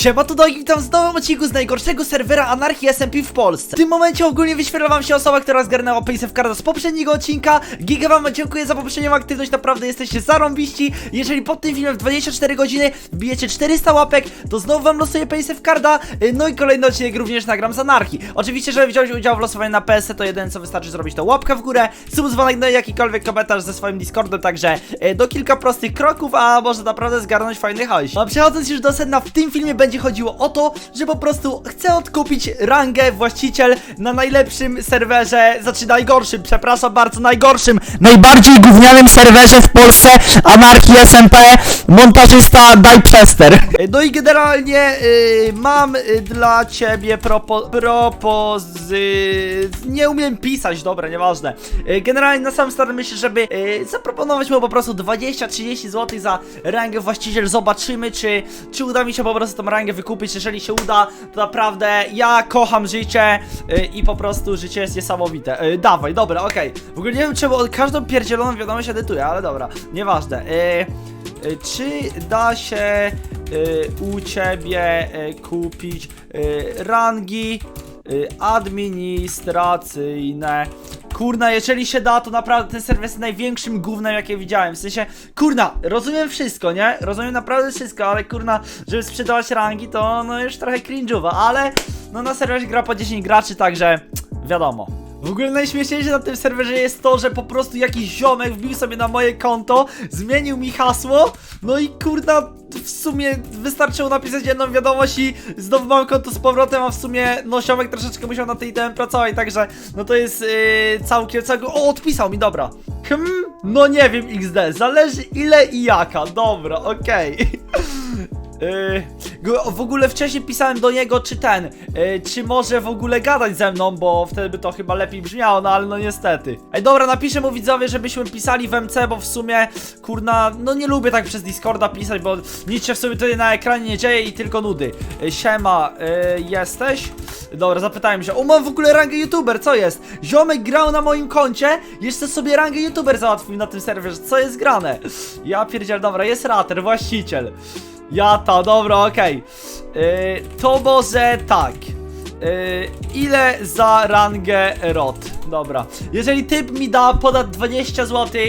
Siema, tu Dogi, witam w nowym odcinku z najgorszego serwera Anarchii SMP w Polsce. W tym momencie ogólnie wyświetla wam się osoba, która zgarnęła Paysafe Carda z poprzedniego odcinka. Giga wam dziękuję za poprzednią aktywność, naprawdę jesteście zarąbiści. Jeżeli pod tym filmem w 24 godziny wbijecie 400 łapek, to znowu wam losuję Paysafe Carda. y, No i kolejny odcinek również nagram z Anarchii. Oczywiście, żeby wziąć udział w losowaniu na PS, to jedyne co wystarczy zrobić to łapka w górę, sub dzwonek, no jakikolwiek komentarz ze swoim Discordem, także y, do kilka prostych kroków, a może naprawdę zgarnąć fajny hajs. A przechodząc już do sedna, w tym filmie będzie chodziło o to, że po prostu chcę odkupić rangę właściciel na najlepszym serwerze, znaczy najgorszym, przepraszam bardzo, najgorszym, najbardziej gównianym serwerze w Polsce, Anarchii SMP, montażysta Dajchester. No i generalnie y, mam y, dla ciebie propo propozy... nie umiem pisać, dobra, nieważne. Y, generalnie na samym start myślę, żeby y, zaproponować mu po prostu 20-30 zł za rangę właściciel, zobaczymy czy, czy uda mi się po prostu tą rangę wykupić, jeżeli się uda, to naprawdę ja kocham życie y, i po prostu życie jest niesamowite. Y, dawaj, dobra, okej. W ogóle nie wiem czemu od każdą pierdzieloną wiadomość edytuję, ale dobra, nieważne. Y, y, czy da się y, u ciebie y, kupić y, rangi y, administracyjne? Kurna, jeżeli się da, to naprawdę ten serwer jest największym gównem, jakie widziałem. W sensie, kurna, rozumiem wszystko, nie? Rozumiem naprawdę wszystko, ale kurna, żeby sprzedawać rangi, to no już trochę cringe'owa, ale no na serwerze gra po 10 graczy, także wiadomo. W ogóle najśmieszniejsze na tym serwerze jest to, że po prostu jakiś ziomek wbił sobie na moje konto, zmienił mi hasło, no i kurna, w sumie wystarczyło napisać jedną wiadomość i znowu mam konto z powrotem, a w sumie no ziomek troszeczkę musiał na tej ITM pracować, także no to jest yy, całkiem, całkiem, o odpisał mi, dobra. Hmm, no nie wiem XD, zależy ile i jaka, dobra, okej. Yy, go- w ogóle wcześniej pisałem do niego, czy ten, yy, czy może w ogóle gadać ze mną, bo wtedy by to chyba lepiej brzmiało, no ale no niestety. Ej, dobra, napiszę mu widzowie, żebyśmy pisali w MC, bo w sumie, kurna, no nie lubię tak przez Discorda pisać, bo nic się w sumie tutaj na ekranie nie dzieje i tylko nudy. Yy, siema, yy, jesteś? Dobra, zapytałem się, o mam w ogóle rangę youtuber, co jest? Ziomek grał na moim koncie, jeszcze sobie rangę youtuber załatwił na tym serwerze, co jest grane? Ja pierdziel, dobra, jest rater, właściciel. Ja ta, dobra, okej. Yy, to może tak. Yy, ile za rangę rot? Dobra. Jeżeli typ mi da ponad 20 zł,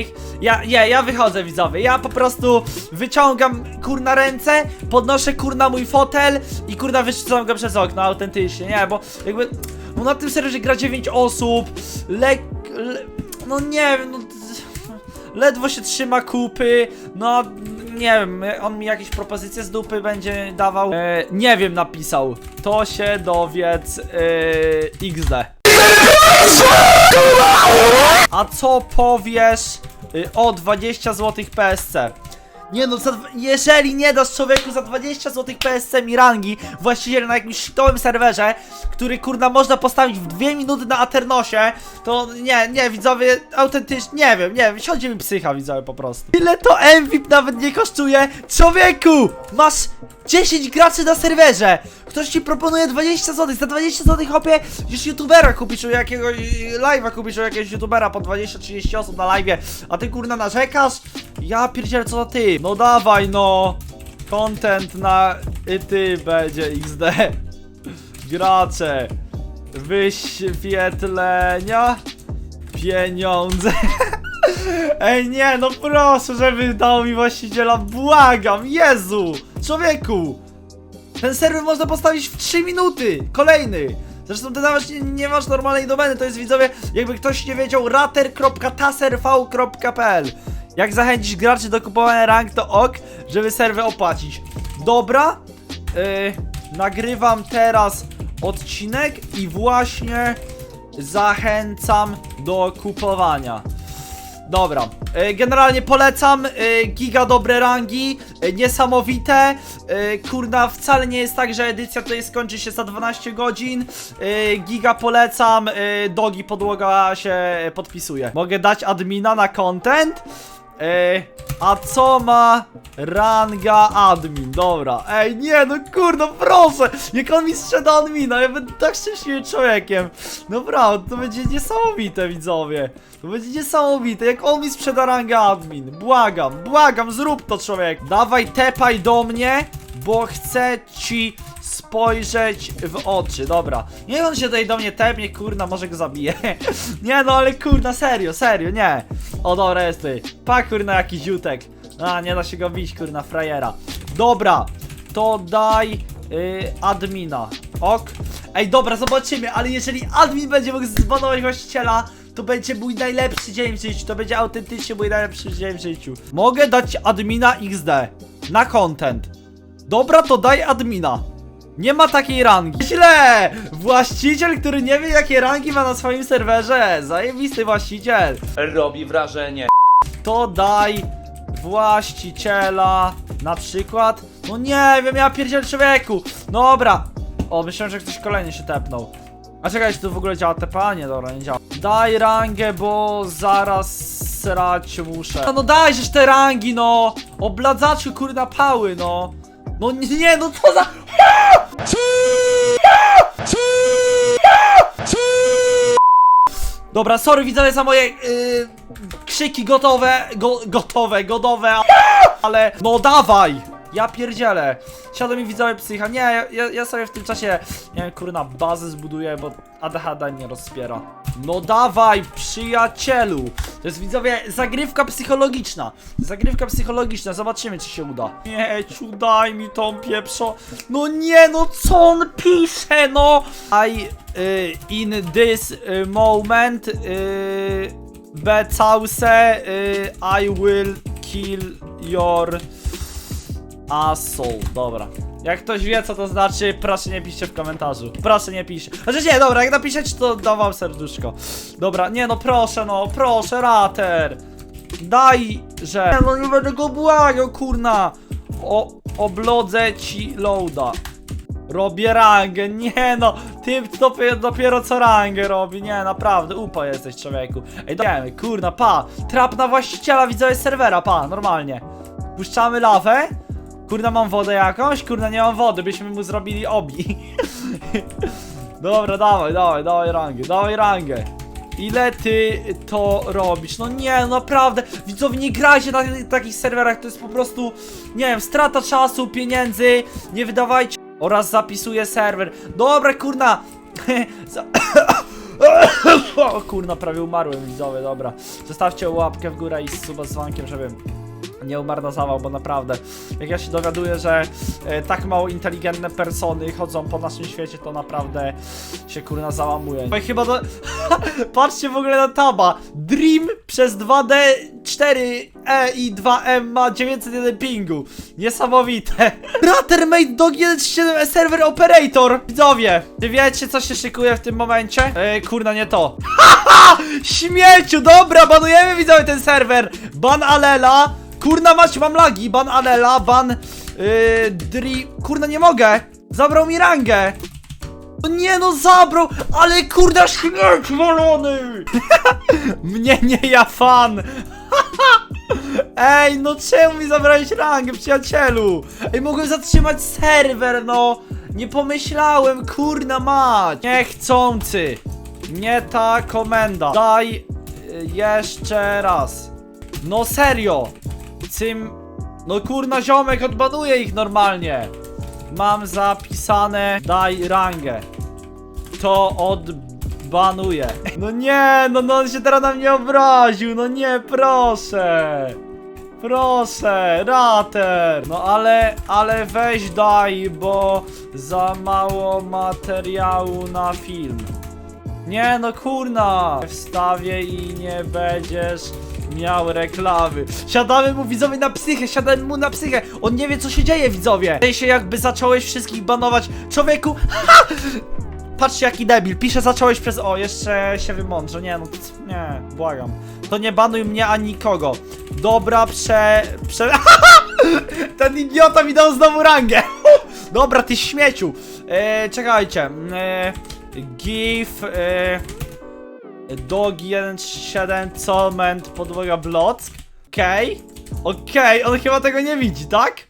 ja, nie, ja wychodzę widzowie. Ja po prostu wyciągam kurna ręce, podnoszę kurna mój fotel i kurna wyszczam go przez okno, autentycznie, nie, bo jakby. No na tym serwerze gra 9 osób, lek. Le, no nie wiem, no. Ledwo się trzyma kupy, no nie wiem, on mi jakieś propozycje z dupy będzie dawał. E, nie wiem, napisał. To się dowiedz e, XD. A co powiesz y, o 20 zł PSC? Nie no, za, jeżeli nie dasz człowieku za 20 zł PSC mi rangi, właściciel na jakimś szkołym serwerze, który kurna można postawić w 2 minuty na Aternosie, to nie, nie, widzowie, autentycznie, nie wiem, nie wiem, siądzie mi psycha, widzowie, po prostu. Ile to MVP nawet nie kosztuje? Człowieku! Masz 10 graczy na serwerze! Ktoś ci proponuje 20 zł, za 20 zł hopie, już youtubera kupisz, jakiegoś live'a kupisz, jakiegoś youtubera po 20-30 osób na live'ie, a ty kurna narzekasz? Ja pierdzielę, co za ty? No dawaj no! Content na y, ty będzie XD. Gracze. Wyświetlenia. Pieniądze. Ej nie, no proszę, żeby dał mi właściciela, błagam, Jezu! Człowieku! Ten serwer można postawić w 3 minuty! Kolejny! Zresztą ty nawet nie, nie masz normalnej domeny, to jest widzowie, jakby ktoś nie wiedział, rater.taserv.pl Jak zachęcić graczy do kupowania rank, to ok, żeby serwer opłacić. Dobra, yy, nagrywam teraz odcinek i właśnie zachęcam do kupowania. Dobra, y, generalnie polecam, y, giga dobre rangi, y, niesamowite, kurna wcale nie jest tak, że edycja tutaj skończy się za 12 godzin, giga polecam, dogi podłoga się podpisuje. Mogę dać admina na content? Ej, a co ma ranga admin? Dobra, ej, nie, no kurno, proszę! Jak on mi sprzeda admina, ja będę tak szczęśliwym człowiekiem. Naprawdę, to będzie niesamowite, widzowie. To będzie niesamowite, jak on mi sprzeda rangę admin. Błagam, błagam, zrób to, człowiek. Dawaj, tepaj do mnie bo chcę ci spojrzeć w oczy. Dobra. Niech on się tutaj do mnie tepnie, kurna, może go zabiję. nie no, ale kurna, serio, serio, nie. O, dobra, jest ty. Pa, kurna, jakiś ziutek. A, nie da się go bić, kurna, frajera. Dobra, to daj y, admina. Ok. Ej, dobra, zobaczymy, ale jeżeli admin będzie mógł zbanować właściciela, to będzie mój najlepszy dzień w życiu. To będzie autentycznie mój najlepszy dzień w życiu. Mogę dać admina XD na content. Dobra, to daj admina. Nie ma takiej rangi. Źle! Właściciel, który nie wie jakie rangi ma na swoim serwerze. Zajebisty właściciel. Robi wrażenie. To daj właściciela na przykład. No nie wiem, ja pierdziel człowieku. Dobra. O, myślałem, że ktoś kolejny się tepnął. A czekaj, czy to w ogóle działa TPA? Nie, dobra, nie działa. Daj rangę, bo zaraz srać muszę. No, no dajżeż te rangi, no! Obladzaczu, kurna, pały, no! No nie, no co za... Dobra, sorry widzowie za moje yy, krzyki gotowe, go, gotowe, godowe, ale no dawaj! Ja pierdzielę. Siadł mi widzowie psycha. Nie, ja, ja sobie w tym czasie, nie wiem, kurna, bazę zbuduję, bo ADHD nie rozpiera. No dawaj, przyjacielu! To jest widzowie zagrywka psychologiczna. Zagrywka psychologiczna, zobaczymy czy się uda. Nie, daj mi tą pieprzo. No nie, no co on pisze, no! I y, in this y, moment y, Because y, I will kill your asshole. Dobra. Jak ktoś wie co to znaczy, proszę nie piszcie w komentarzu. Proszę nie piszcie. Znaczy nie, dobra, jak napiszecie to dawam serduszko. Dobra, nie no proszę no, proszę rater. Daj, że... Nie, no nie będę go błagał, kurna. O, oblodzę ci loada. Robię rangę, nie no, ty dopiero, dopiero co rangę robi, nie, naprawdę, upa jesteś człowieku. Ej, dajemy, kurna, pa, trap na właściciela widzowie serwera, pa, normalnie. Puszczamy lawę, kurna mam wodę jakąś, kurna nie mam wody, byśmy mu zrobili obi. Dobra, dawaj, dawaj, dawaj rangę, dawaj rangę. Ile ty to robisz? No nie, naprawdę, widzowie nie grajcie na takich serwerach, to jest po prostu, nie wiem, strata czasu, pieniędzy, nie wydawajcie oraz zapisuję serwer. Dobra, kurna. O kurna, prawie umarłem widzowie, dobra. Zostawcie łapkę w górę i suba z dzwonkiem, żebym nie umarnozował, bo naprawdę, jak ja się dowiaduję, że e, tak mało inteligentne persony chodzą po naszym świecie, to naprawdę się kurna załamuje. No i chyba to... Patrzcie w ogóle na taba. Dream przez 2D 4E i 2M ma 901 pingu. Niesamowite. Brothermate Dog 137 server operator. Widzowie, czy wiecie co się szykuje w tym momencie? Ej, kurna, nie to. Śmieciu, dobra, banujemy widzowie ten serwer. Ban Alela. Kurna mać, mam lagi. Ban Alela, ban... Yy, dri... Kurna, nie mogę. Zabrał mi rangę. No nie no, zabrał, ale kurde śmierć walony! Mnie nie ja fan! Ej, no czemu mi zabrałeś rangę, przyjacielu? Ej, mogłem zatrzymać serwer, no! Nie pomyślałem, kurna mać! Niechcący! Nie ta komenda. Daj y, jeszcze raz. No serio! Cym... No kurna ziomek, odbanuję ich normalnie! Mam zapisane daj rangę. To odbanuję. No nie, no, no on się teraz na mnie obraził. No nie, proszę. Proszę, rater. No ale, ale weź daj, bo za mało materiału na film. Nie no kurna! Wstawię i nie będziesz miał reklamy. Siadamy mu widzowie na psychę, siadamy mu na psychę. On nie wie co się dzieje widzowie. Dzieje się jakby zacząłeś wszystkich banować. Człowieku, ha! Patrzcie jaki debil, pisze zacząłeś przez... O, jeszcze się wymądrze, nie no, nie, błagam. To nie banuj mnie ani nikogo. Dobra, prze... prze... Ten idiota mi dał znowu rangę. Dobra, ty śmieciu. E, czekajcie. E. E, Dog 137 Comment podłoga Block. Okej. Okej, on chyba tego nie widzi, tak?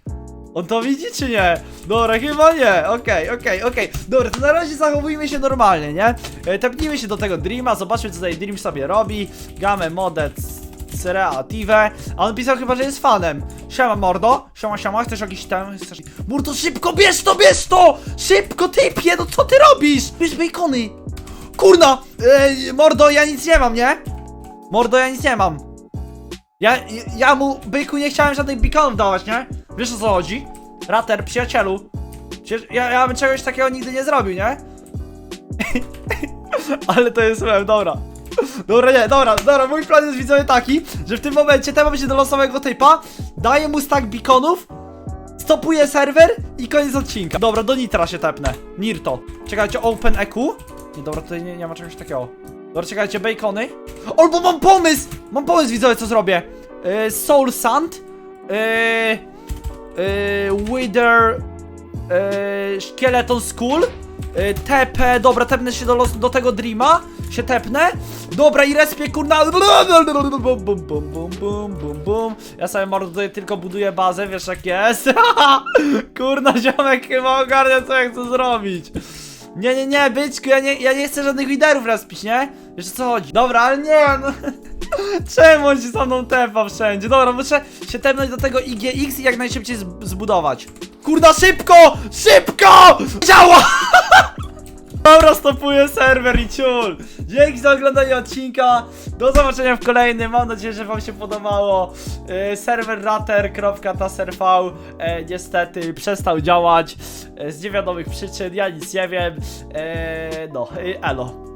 On to widzi czy nie? Dobra, chyba nie. Okej, okej, okej. Dobra, to na razie zachowujmy się normalnie, nie? E, Tepnijmy się do tego Dreama, zobaczmy co tutaj Dream sobie robi. Gamę modę c- Creative. A on pisał chyba, że jest fanem. Siema mordo, siema siema, chcesz jakiś ten, chcesz... Mordo, szybko, bierz to, bierz to! Szybko, typie, no co ty robisz? Bierz bacony! Kurna! Ej, mordo, ja nic nie mam, nie? Mordo, ja nic nie mam. Ja, ja, mu, byku, nie chciałem żadnych beaconów dawać, nie? Wiesz o co chodzi? Rater, przyjacielu. Przecież ja, ja bym czegoś takiego nigdy nie zrobił, nie? Ale to jest mem, dobra. Dobra, nie, dobra, dobra, mój plan jest widzowie taki, że w tym momencie tepam się do losowego typa, daję mu stack beaconów, stopuję serwer i koniec odcinka. Dobra, do Nitra się tepnę. Nirto. Czekajcie, Open EQ? Nie, dobra, tutaj nie, nie ma czegoś takiego. Dobra, czekajcie, bacony. Albo mam pomysł! Mam pomysł, widzowie, co zrobię. Yy, Soul Sand. Yy, yy, Wither. Yy, Skeleton Skull. Yy, TP, dobra, tepnę się do, los, do tego Dreama. Się tepnę. Dobra, i respię, kurna. Bum, bum. Ja sobie mordo tylko buduję bazę, wiesz jak jest. kurna, ziomek chyba ogarnia, co ja chcę zrobić. Nie, nie, nie, byczku, ja nie, ja nie chcę żadnych liderów respić, nie? Wiesz o co chodzi? Dobra, ale nie, no. Czemu on się za mną tepa wszędzie? Dobra, muszę się tepnąć do tego IGX i jak najszybciej zb- zbudować. Kurna, szybko! Szybko! Działa! Dobra, stopuję serwer i ciul. Dzięki za oglądanie odcinka. Do zobaczenia w kolejnym. Mam nadzieję, że wam się podobało. Yy, serwer rater.taserv e, niestety przestał działać e, z niewiadomych przyczyn. Ja nic nie wiem. E, no, e, elo.